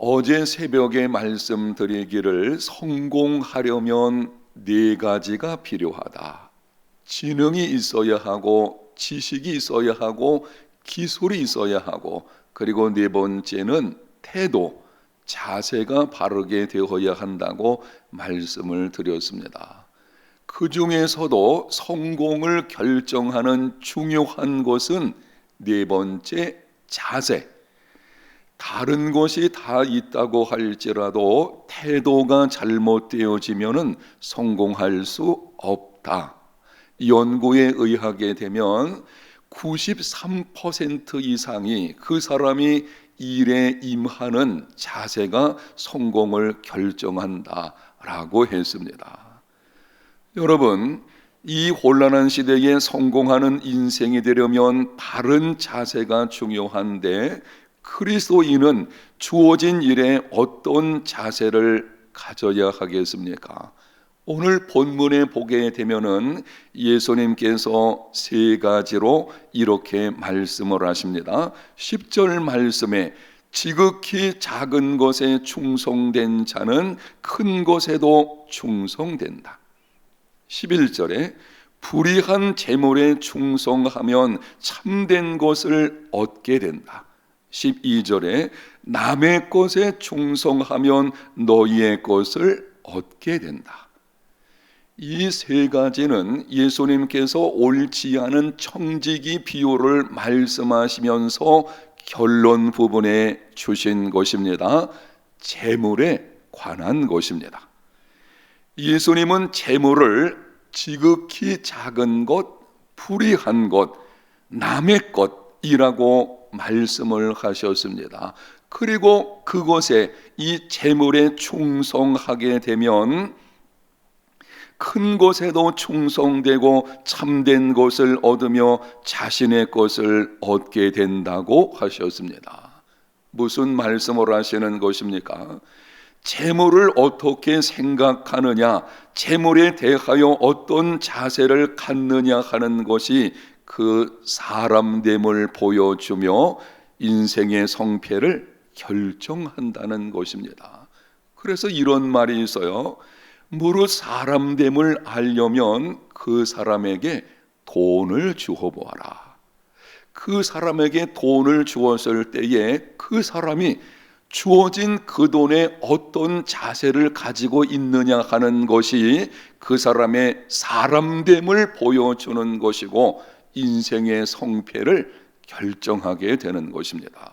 어제 새벽에 말씀드리기를 성공하려면 네 가지가 필요하다. 지능이 있어야 하고 지식이 있어야 하고 기술이 있어야 하고 그리고 네 번째는 태도, 자세가 바르게 되어야 한다고 말씀을 드렸습니다. 그 중에서도 성공을 결정하는 중요한 것은 네 번째 자세. 다른 것이 다 있다고 할지라도 태도가 잘못되어지면은 성공할 수 없다. 연구에 의하게 되면 93% 이상이 그 사람이 일에 임하는 자세가 성공을 결정한다라고 했습니다. 여러분, 이 혼란한 시대에 성공하는 인생이 되려면 바른 자세가 중요한데 그리스도인은 주어진 일에 어떤 자세를 가져야 하겠습니까? 오늘 본문에 보게 되면은 예수님께서 세 가지로 이렇게 말씀을 하십니다. 10절 말씀에 지극히 작은 것에 충성된 자는 큰 것에도 충성된다. 11절에 불의한 재물에 충성하면 참된 것을 얻게 된다. 12절에 남의 것에 충성하면 너희의 것을 얻게 된다. 이 세 가지는 예수님께서 옳지 않은 청지기 비유를 말씀하시면서 결론 부분에 주신 것입니다. 재물에 관한 것입니다. 예수님은 재물을 지극히 작은 것, 불의한 것, 남의 것이라고 말씀을 하셨습니다. 그리고 그것에 이 재물에 충성하게 되면 큰 것에도 충성되고 참된 것을 얻으며 자신의 것을 얻게 된다고 하셨습니다. 무슨 말씀을 하시는 것입니까? 재물을 어떻게 생각하느냐, 재물에 대하여 어떤 자세를 갖느냐 하는 것이 그 사람됨을 보여주며 인생의 성패를 결정한다는 것입니다. 그래서 이런 말이 있어요. 무릇 사람됨을 알려면 그 사람에게 돈을 주어 보아라. 그 사람에게 돈을 주었을 때에 그 사람이 주어진 그 돈에 어떤 자세를 가지고 있느냐 하는 것이 그 사람의 사람됨을 보여주는 것이고 인생의 성패를 결정하게 되는 것입니다.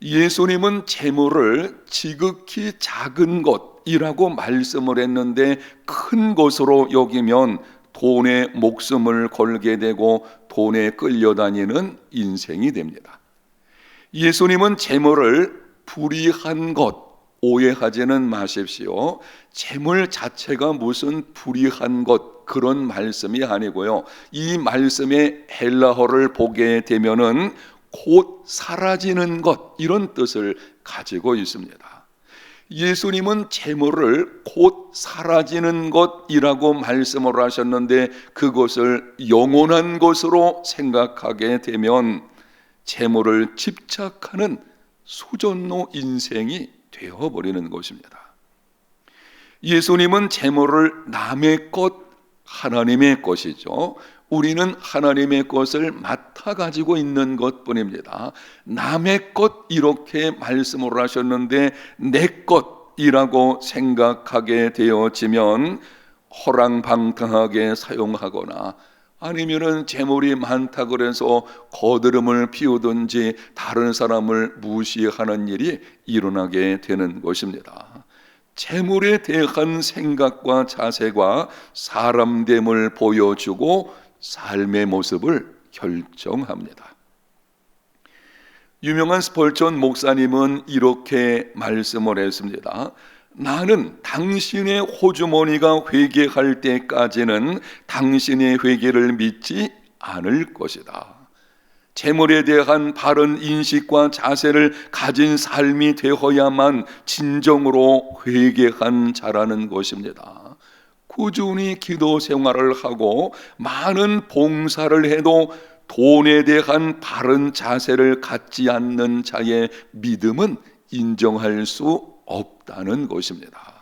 예수님은 재물을 지극히 작은 것이라고 말씀을 했는데 큰 것으로 여기면 돈에 목숨을 걸게 되고 돈에 끌려다니는 인생이 됩니다. 예수님은 재물을 불의한 것 오해하지는 마십시오. 재물 자체가 무슨 불의한 것 그런 말씀이 아니고요. 이 말씀의 헬라어를 보게 되면은 곧 사라지는 것 이런 뜻을 가지고 있습니다. 예수님은 재물을 곧 사라지는 것이라고 말씀을 하셨는데 그것을 영원한 것으로 생각하게 되면 재물을 집착하는 수전노 인생이 되어 버리는 것입니다. 예수님은 재물을 남의 것, 하나님의 것이죠. 우리는 하나님의 것을 맡아 가지고 있는 것 뿐입니다. 남의 것 이렇게 말씀을 하셨는데 내 것이라고 생각하게 되어지면 허랑방탕하게 사용하거나 아니면은 재물이 많다 그래서 거드름을 피우든지 다른 사람을 무시하는 일이 일어나게 되는 것입니다. 재물에 대한 생각과 자세가 사람됨을 보여주고 삶의 모습을 결정합니다. 유명한 스펄전 목사님은 이렇게 말씀을 했습니다. 나는 당신의 호주머니가 회개할 때까지는 당신의 회개를 믿지 않을 것이다. 재물에 대한 바른 인식과 자세를 가진 삶이 되어야만 진정으로 회개한 자라는 것입니다. 꾸준히 기도 생활을 하고 많은 봉사를 해도 돈에 대한 바른 자세를 갖지 않는 자의 믿음은 인정할 수 없다는 것입니다.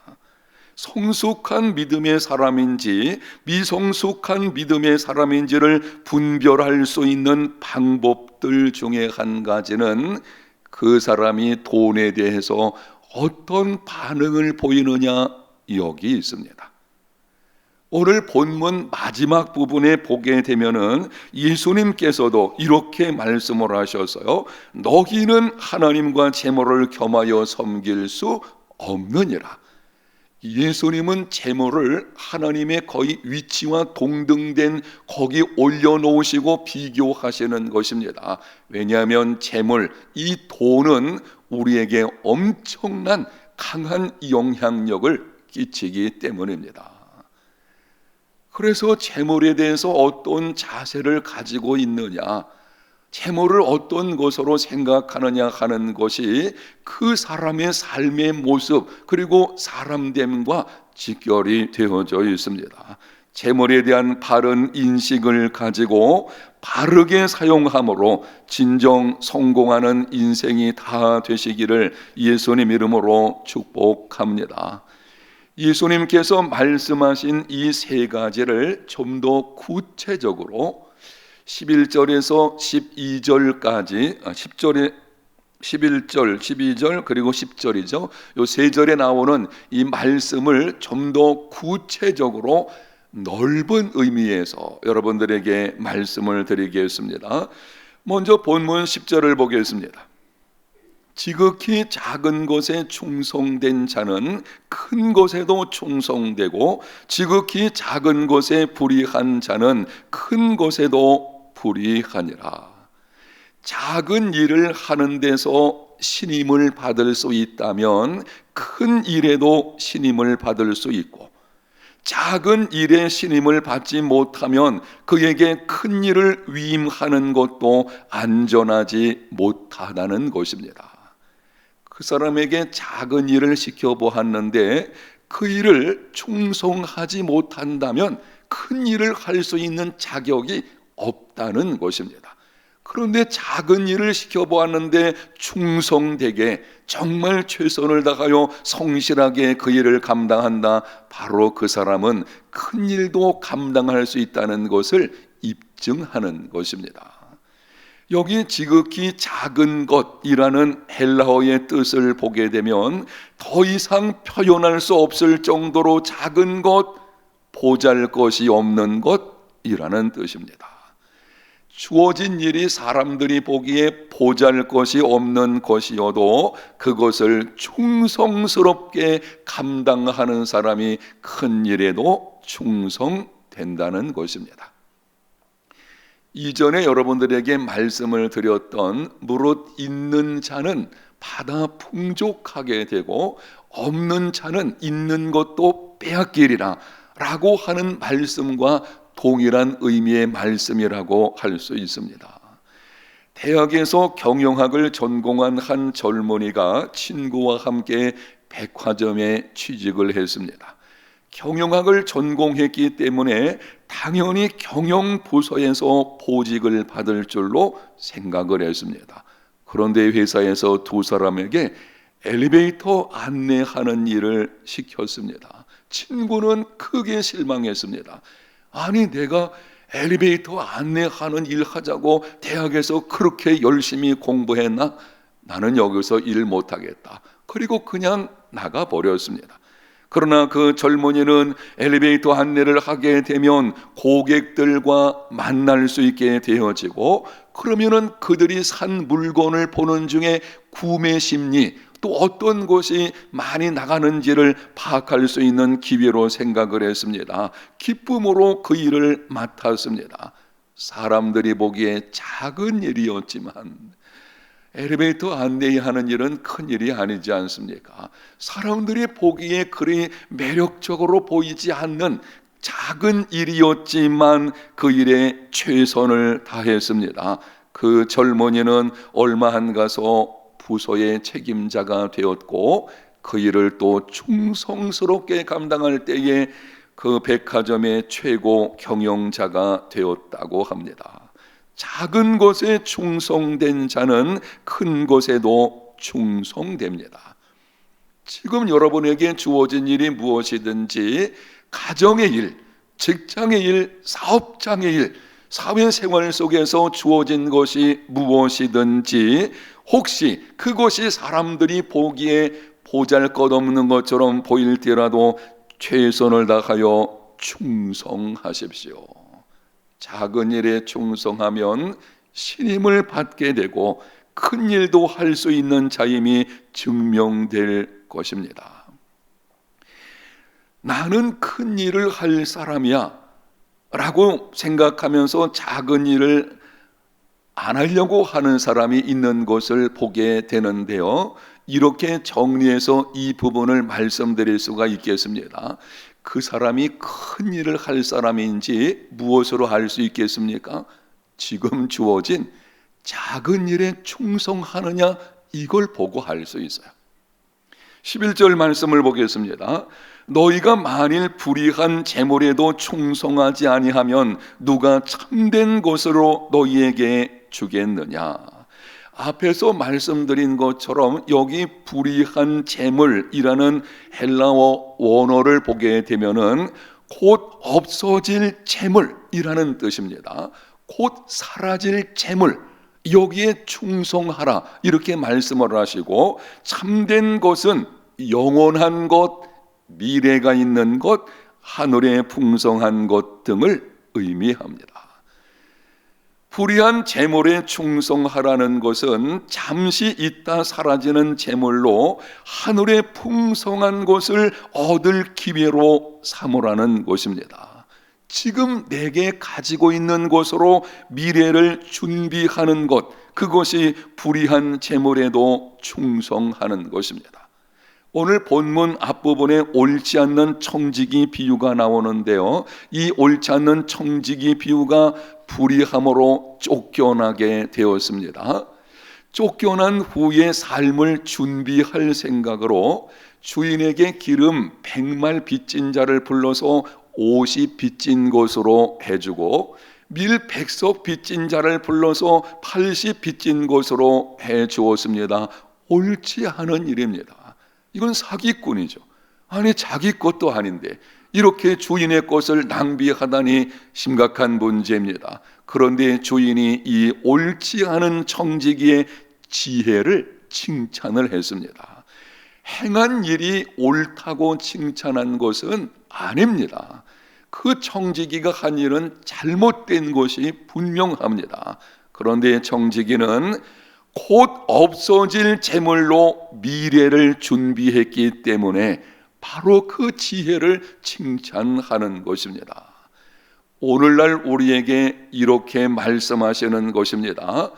성숙한 믿음의 사람인지 미성숙한 믿음의 사람인지를 분별할 수 있는 방법들 중에 한 가지는 그 사람이 돈에 대해서 어떤 반응을 보이느냐 여기 있습니다. 오늘 본문 마지막 부분에 보게 되면은 예수님께서도 이렇게 말씀을 하셨어요. 너희는 하나님과 제물을 겸하여 섬길 수 없느니라. 예수님은 제물을 하나님의 거의 위치와 동등된 거기 올려놓으시고 비교하시는 것입니다. 왜냐하면 제물, 이 돈은 우리에게 엄청난 강한 영향력을 끼치기 때문입니다. 그래서 재물에 대해서 어떤 자세를 가지고 있느냐, 재물을 어떤 것으로 생각하느냐 하는 것이 그 사람의 삶의 모습 그리고 사람됨과 직결이 되어져 있습니다. 재물에 대한 바른 인식을 가지고 바르게 사용함으로 진정 성공하는 인생이 다 되시기를 예수님 이름으로 축복합니다. 예수님께서 말씀하신 이 세 가지를 좀 더 구체적으로 11절에서 12절까지 10절에 11절, 12절 그리고 10절이죠. 요 세 절에 나오는 이 말씀을 좀 더 구체적으로 넓은 의미에서 여러분들에게 말씀을 드리겠습니다. 먼저 본문 10절을 보겠습니다. 지극히 작은 것에 충성된 자는 큰 것에도 충성되고 지극히 작은 것에 불의한 자는 큰 것에도 불의하니라. 작은 일을 하는 데서 신임을 받을 수 있다면 큰 일에도 신임을 받을 수 있고 작은 일에 신임을 받지 못하면 그에게 큰 일을 위임하는 것도 안전하지 못하다는 것입니다. 그 사람에게 작은 일을 시켜 보았는데 그 일을 충성하지 못한다면 큰 일을 할 수 있는 자격이 없다는 것입니다. 그런데 작은 일을 시켜 보았는데 충성되게 정말 최선을 다하여 성실하게 그 일을 감당한다. 바로 그 사람은 큰 일도 감당할 수 있다는 것을 입증하는 것입니다. 여기 지극히 작은 것이라는 헬라어의 뜻을 보게 되면 더 이상 표현할 수 없을 정도로 작은 것, 보잘 것이 없는 것이라는 뜻입니다. 주어진 일이 사람들이 보기에 보잘 것이 없는 것이어도 그것을 충성스럽게 감당하는 사람이 큰 일에도 충성된다는 것입니다. 이전에 여러분들에게 말씀을 드렸던 무릇 있는 자는 받아 풍족하게 되고 없는 자는 있는 것도 빼앗기리라 라고 하는 말씀과 동일한 의미의 말씀이라고 할 수 있습니다. 대학에서 경영학을 전공한 한 젊은이가 친구와 함께 백화점에 취직을 했습니다. 경영학을 전공했기 때문에 당연히 경영 부서에서 보직을 받을 줄로 생각을 했습니다. 그런데 회사에서 두 사람에게 엘리베이터 안내하는 일을 시켰습니다. 친구는 크게 실망했습니다. 아니 내가 엘리베이터 안내하는 일 하자고 대학에서 그렇게 열심히 공부했나? 나는 여기서 일 못하겠다. 그리고 그냥 나가 버렸습니다. 그러나 그 젊은이는 엘리베이터 안내를 하게 되면 고객들과 만날 수 있게 되어지고 그러면은 그들이 산 물건을 보는 중에 구매 심리 또 어떤 곳이 많이 나가는지를 파악할 수 있는 기회로 생각을 했습니다. 기쁨으로 그 일을 맡았습니다. 사람들이 보기에 작은 일이었지만 엘리베이터 안내하는 일은 큰 일이 아니지 않습니까? 사람들이 보기에 그리 매력적으로 보이지 않는 작은 일이었지만 그 일에 최선을 다했습니다. 그 젊은이는 얼마 안 가서 부서의 책임자가 되었고 그 일을 또 충성스럽게 감당할 때에 그 백화점의 최고 경영자가 되었다고 합니다. 작은 것에 충성된 자는 큰 것에도 충성됩니다. 지금 여러분에게 주어진 일이 무엇이든지 가정의 일, 직장의 일, 사업장의 일, 사회생활 속에서 주어진 것이 무엇이든지 혹시 그것이 사람들이 보기에 보잘 것 없는 것처럼 보일지라도 최선을 다하여 충성하십시오. 작은 일에 충성하면 신임을 받게 되고 큰 일도 할 수 있는 자임이 증명될 것입니다. 나는 큰 일을 할 사람이야 라고 생각하면서 작은 일을 안 하려고 하는 사람이 있는 것을 보게 되는데요. 이렇게 정리해서 이 부분을 말씀드릴 수가 있겠습니다. 그 사람이 큰 일을 할 사람인지 무엇으로 할수 있겠습니까? 지금 주어진 작은 일에 충성하느냐 이걸 보고 할 수 있어요. 11절 말씀을 보겠습니다. 너희가 만일 불의한 재물에도 충성하지 아니하면 누가 참된 것으로 너희에게 주겠느냐? 앞에서 말씀드린 것처럼 여기 불의한 재물이라는 헬라어 원어를 보게 되면은 곧 없어질 재물이라는 뜻입니다. 곧 사라질 재물 여기에 충성하라 이렇게 말씀을 하시고 참된 것은 영원한 것, 미래가 있는 것, 하늘에 풍성한 것 등을 의미합니다. 불의한 재물에 충성하라는 것은 잠시 있다 사라지는 재물로 하늘의 풍성한 것을 얻을 기회로 삼으라는 것입니다. 지금 내게 가지고 있는 것으로 미래를 준비하는 것, 그것이 불의한 재물에도 충성하는 것입니다. 오늘 본문 앞부분에 옳지 않는 청지기 비유가 나오는데요. 이 옳지 않는 청지기 비유가 불의함으로 쫓겨나게 되었습니다. 쫓겨난 후의 삶을 준비할 생각으로 주인에게 기름 백말 빚진 자를 불러서 옷이 빚진 것으로 해주고 밀 백석 빚진 자를 불러서 팔십 빚진 것으로 해 주었습니다. 옳지 않은 일입니다. 이건 사기꾼이죠. 아니 자기 것도 아닌데 이렇게 주인의 것을 낭비하다니 심각한 문제입니다. 그런데 주인이 이 옳지 않은 청지기의 지혜를 칭찬을 했습니다. 행한 일이 옳다고 칭찬한 것은 아닙니다. 그 청지기가 한 일은 잘못된 것이 분명합니다. 그런데 청지기는 곧 없어질 재물로 미래를 준비했기 때문에 바로 그 지혜를 칭찬하는 것입니다. 오늘날 우리에게 이렇게 말씀하시는 것입니다.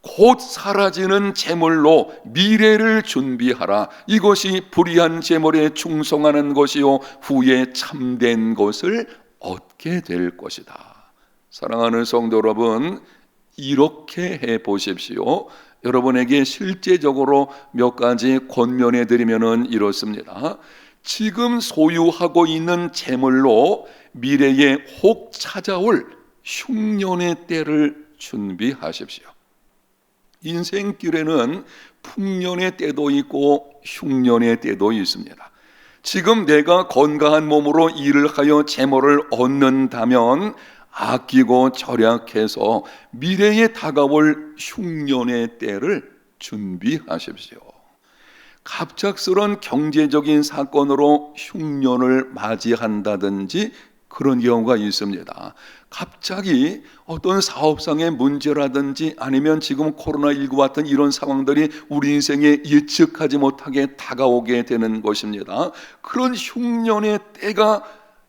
곧 사라지는 재물로 미래를 준비하라. 이것이 불의한 재물에 충성하는 것이요 후에 참된 것을 얻게 될 것이다. 사랑하는 성도 여러분, 이렇게 해 보십시오. 여러분에게 실제적으로 몇 가지 권면해 드리면은 이렇습니다. 지금 소유하고 있는 재물로 미래에 혹 찾아올 흉년의 때를 준비하십시오. 인생길에는 풍년의 때도 있고 흉년의 때도 있습니다. 지금 내가 건강한 몸으로 일을 하여 재물을 얻는다면 아끼고 절약해서 미래에 다가올 흉년의 때를 준비하십시오. 갑작스런 경제적인 사건으로 흉년을 맞이한다든지 그런 경우가 있습니다. 갑자기 어떤 사업상의 문제라든지 아니면 지금 코로나19 같은 이런 상황들이 우리 인생에 예측하지 못하게 다가오게 되는 것입니다. 그런 흉년의 때가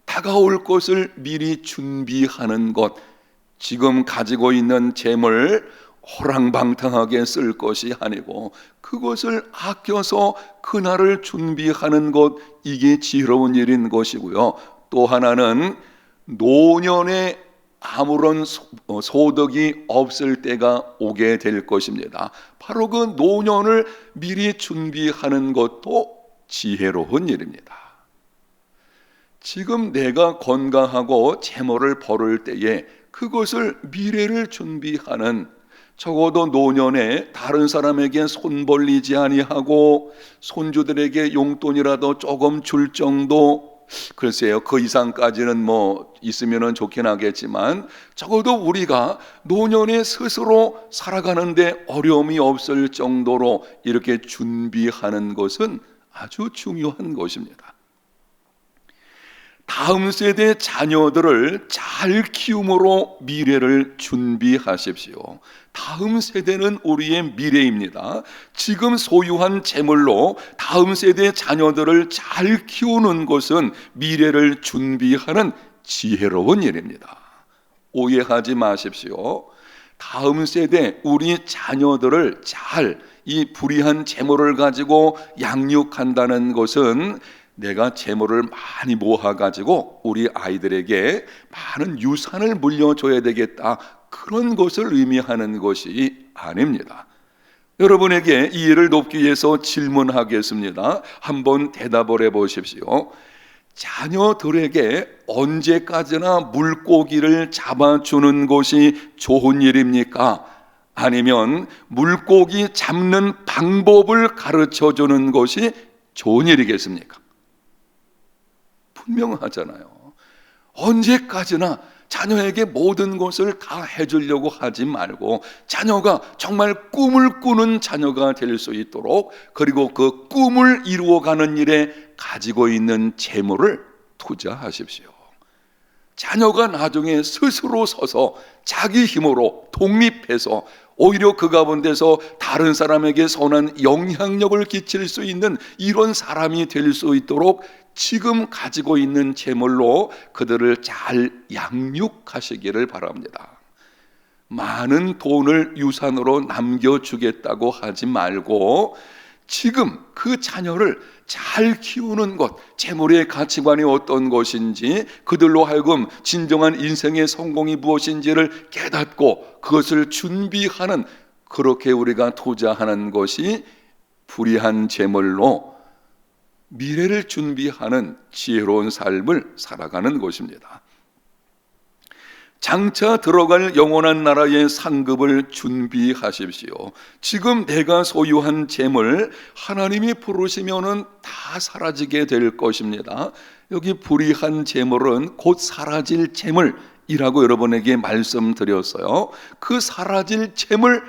다가올 것을 미리 준비하는 것, 지금 가지고 있는 재물 호랑방탕하게 쓸 것이 아니고 그것을 아껴서 그날을 준비하는 것 이게 지혜로운 일인 것이고요. 또 하나는 노년에 아무런 어, 소득이 없을 때가 오게 될 것입니다. 바로 그 노년을 미리 준비하는 것도 지혜로운 일입니다. 지금 내가 건강하고 재물을 벌을 때에 그것을 미래를 준비하는 적어도 노년에 다른 사람에게 손 벌리지 아니하고 손주들에게 용돈이라도 조금 줄 정도 글쎄요 그 이상까지는 뭐 있으면은 좋긴 하겠지만 적어도 우리가 노년에 스스로 살아가는데 어려움이 없을 정도로 이렇게 준비하는 것은 아주 중요한 것입니다. 다음 세대 자녀들을 잘 키움으로 미래를 준비하십시오. 다음 세대는 우리의 미래입니다. 지금 소유한 재물로 다음 세대 자녀들을 잘 키우는 것은 미래를 준비하는 지혜로운 일입니다. 오해하지 마십시오. 다음 세대 우리 자녀들을 잘 이 불의한 재물을 가지고 양육한다는 것은 내가 재물을 많이 모아 가지고 우리 아이들에게 많은 유산을 물려줘야 되겠다 그런 것을 의미하는 것이 아닙니다. 여러분에게 이 일을 돕기 위해서 질문하겠습니다. 한번 대답을 해 보십시오. 자녀들에게 언제까지나 물고기를 잡아주는 것이 좋은 일입니까? 아니면 물고기 잡는 방법을 가르쳐 주는 것이 좋은 일이겠습니까? 분명하잖아요. 언제까지나 자녀에게 모든 것을 다 해주려고 하지 말고 자녀가 정말 꿈을 꾸는 자녀가 될 수 있도록 그리고 그 꿈을 이루어가는 일에 가지고 있는 재물을 투자하십시오. 자녀가 나중에 스스로 서서 자기 힘으로 독립해서 오히려 그 가운데서 다른 사람에게 선한 영향력을 끼칠 수 있는 이런 사람이 될 수 있도록 지금 가지고 있는 재물로 그들을 잘 양육하시기를 바랍니다. 많은 돈을 유산으로 남겨주겠다고 하지 말고 지금 그 자녀를 잘 키우는 것, 재물의 가치관이 어떤 것인지, 그들로 하여금 진정한 인생의 성공이 무엇인지를 깨닫고 그것을 준비하는 그렇게 우리가 투자하는 것이 불의한 재물로 미래를 준비하는 지혜로운 삶을 살아가는 것입니다. 장차 들어갈 영원한 나라의 상급을 준비하십시오. 지금 내가 소유한 재물 하나님이 부르시면은 다 사라지게 될 것입니다. 여기 불의한 재물은 곧 사라질 재물이라고 여러분에게 말씀드렸어요. 그 사라질 재물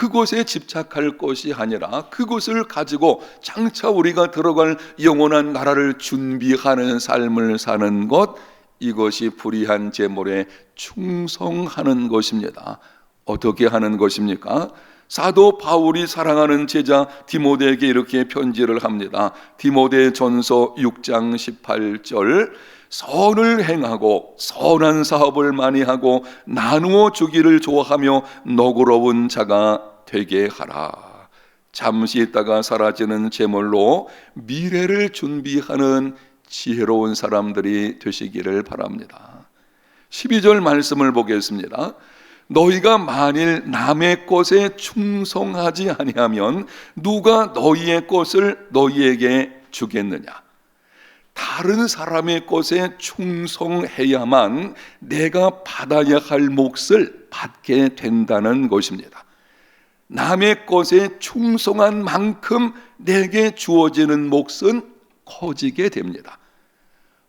그곳에 집착할 것이 아니라 그곳을 가지고 장차 우리가 들어갈 영원한 나라를 준비하는 삶을 사는 것 이것이 불의한 제물에 충성하는 것입니다. 어떻게 하는 것입니까? 사도 바울이 사랑하는 제자 디모데에게 이렇게 편지를 합니다. 디모데 전서 6장 18절 선을 행하고 선한 사업을 많이 하고 나누어 주기를 좋아하며 너그러운 자가 되게 하라. 잠시 있다가 사라지는 제물로 미래를 준비하는 지혜로운 사람들이 되시기를 바랍니다. 12절 말씀을 보겠습니다. 너희가 만일 남의 것에 충성하지 아니하면 누가 너희의 것을 너희에게 주겠느냐? 다른 사람의 것에 충성해야만 내가 받아야 할 몫을 받게 된다는 것입니다. 남의 것에 충성한 만큼 내게 주어지는 몫은 커지게 됩니다.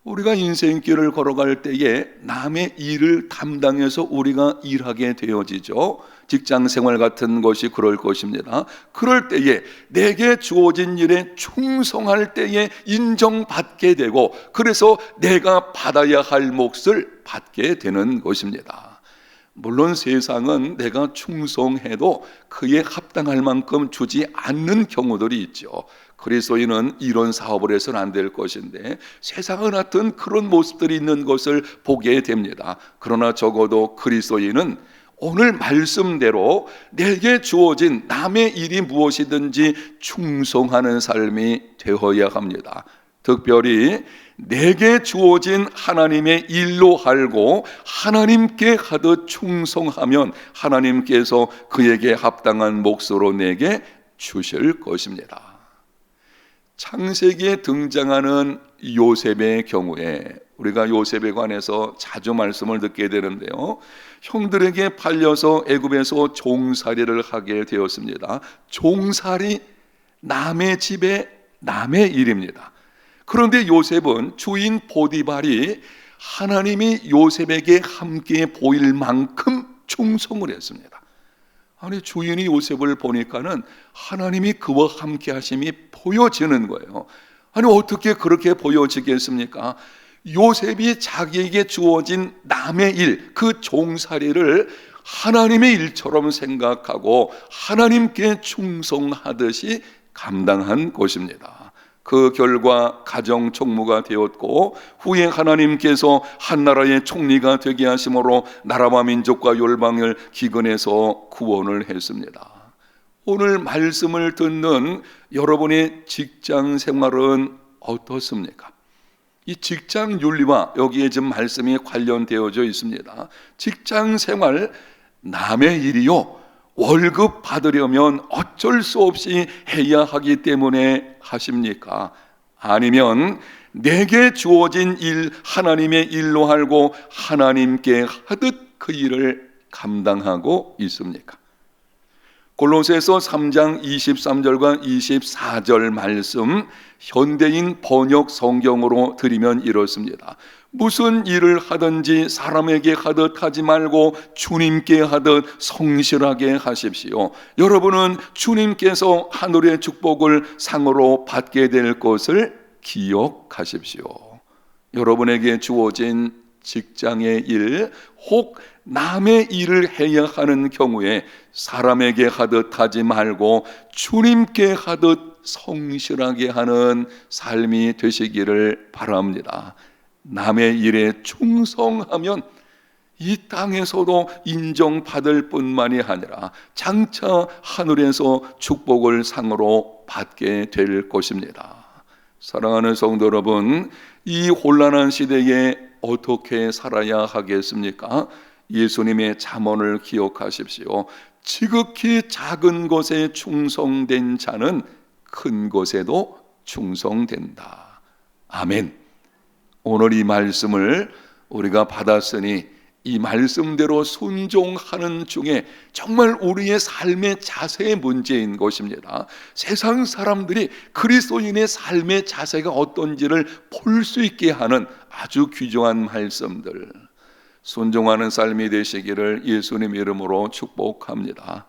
우리가 인생길을 걸어갈 때에 남의 일을 담당해서 우리가 일하게 되어지죠. 직장 생활 같은 것이 그럴 것입니다. 그럴 때에 내게 주어진 일에 충성할 때에 인정받게 되고 그래서 내가 받아야 할 몫을 받게 되는 것입니다. 물론 세상은 내가 충성해도 그에 합당할 만큼 주지 않는 경우들이 있죠. 그리스도인은 이런 사업을 해서는 안 될 것인데 세상은 하여튼 그런 모습들이 있는 것을 보게 됩니다. 그러나 적어도 그리스도인은 오늘 말씀대로 내게 주어진 남의 일이 무엇이든지 충성하는 삶이 되어야 합니다. 특별히 내게 주어진 하나님의 일로 알고 하나님께 하듯 충성하면 하나님께서 그에게 합당한 몫으로 내게 주실 것입니다. 창세기에 등장하는 요셉의 경우에 우리가 요셉에 관해서 자주 말씀을 듣게 되는데요. 형들에게 팔려서 애굽에서 종살이를 하게 되었습니다. 종살이 남의 집에 남의 일입니다. 그런데 요셉은 주인 보디발이 하나님이 요셉에게 함께 보일 만큼 충성을 했습니다. 아니 주인이 요셉을 보니까는 하나님이 그와 함께 하심이 보여지는 거예요. 아니 어떻게 그렇게 보여지겠습니까? 요셉이 자기에게 주어진 남의 일, 그 종살이를 하나님의 일처럼 생각하고 하나님께 충성하듯이 감당한 것입니다. 그 결과 가정 총무가 되었고 후에 하나님께서 한 나라의 총리가 되게 하심으로 나라와 민족과 열방을 기근해서 구원을 했습니다. 오늘 말씀을 듣는 여러분의 직장 생활은 어떻습니까? 이 직장 윤리와 여기에 지금 말씀이 관련되어져 있습니다. 직장 생활 남의 일이요. 월급 받으려면 어쩔 수 없이 해야 하기 때문에 하십니까? 아니면 내게 주어진 일 하나님의 일로 알고 하나님께 하듯 그 일을 감당하고 있습니까? 골로새서 3장 23절과 24절 말씀 현대인 번역 성경으로 드리면 이렇습니다. 무슨 일을 하든지 사람에게 하듯 하지 말고 주님께 하듯 성실하게 하십시오. 여러분은 주님께서 하늘의 축복을 상으로 받게 될 것을 기억하십시오. 여러분에게 주어진 직장의 일, 혹 남의 일을 해야 하는 경우에 사람에게 하듯 하지 말고 주님께 하듯 성실하게 하는 삶이 되시기를 바랍니다. 남의 일에 충성하면 이 땅에서도 인정받을 뿐만이 아니라 장차 하늘에서 축복을 상으로 받게 될 것입니다. 사랑하는 성도 여러분, 이 혼란한 시대에 어떻게 살아야 하겠습니까? 예수님의 잠언을 기억하십시오. 지극히 작은 것에 충성된 자는 큰 것에도 충성된다. 아멘. 오늘 이 말씀을 우리가 받았으니 이 말씀대로 순종하는 중에 정말 우리의 삶의 자세의 문제인 것입니다. 세상 사람들이 그리스도인의 삶의 자세가 어떤지를 볼 수 있게 하는 아주 귀중한 말씀들. 순종하는 삶이 되시기를 예수님 이름으로 축복합니다.